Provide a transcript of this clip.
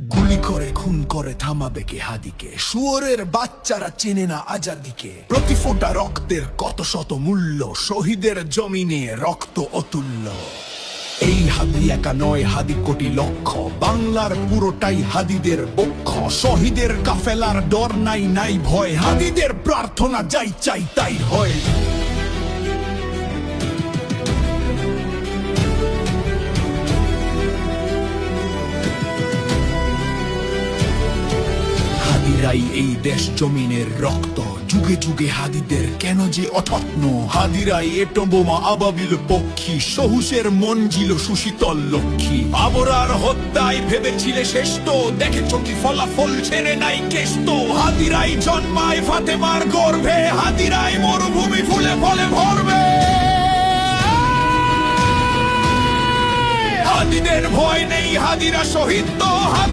গুলি করে, খুন করে, থামাবে কে হাদিকে? শুয়োরের বাচ্চারা চেনে না আজাদিকে। প্রতি ফোঁটা রক্তের কত শত মূল্য, শহীদের জমিনে রক্ত অতুল্য। এই হাদি একা নয়, হাদি কোটি লক্ষ। বাংলার পুরোটাই হাদিদের পক্ষ শহীদের কাফেলার ডর নাই নাই ভয়। হাদিদের প্রার্থনা যাই চাই, তাই হয়। হাদিরাই এই দেশ জমিনের রক্ত। যুগে যুগে হাদিদের কেন যে অথত্ন? হাদিরাই এটম বোমা আবাবিল পক্ষী সহুসের মঞ্জিল সুশীতল লক্ষ্মী। আবরার হত্যায় ভেবেছিলে শ্রেষ্ঠ, দেখেছ কি ফলাফল ছেড়ে নাই কেষ্ট? হাদিরাই জন্মায় ফাতেমার গর্ভে, হাদিরাই মরুভূমি ফুলে ফলে ভরবে। হাদিদের ভয় নেই, হাদিরা শহীদ তো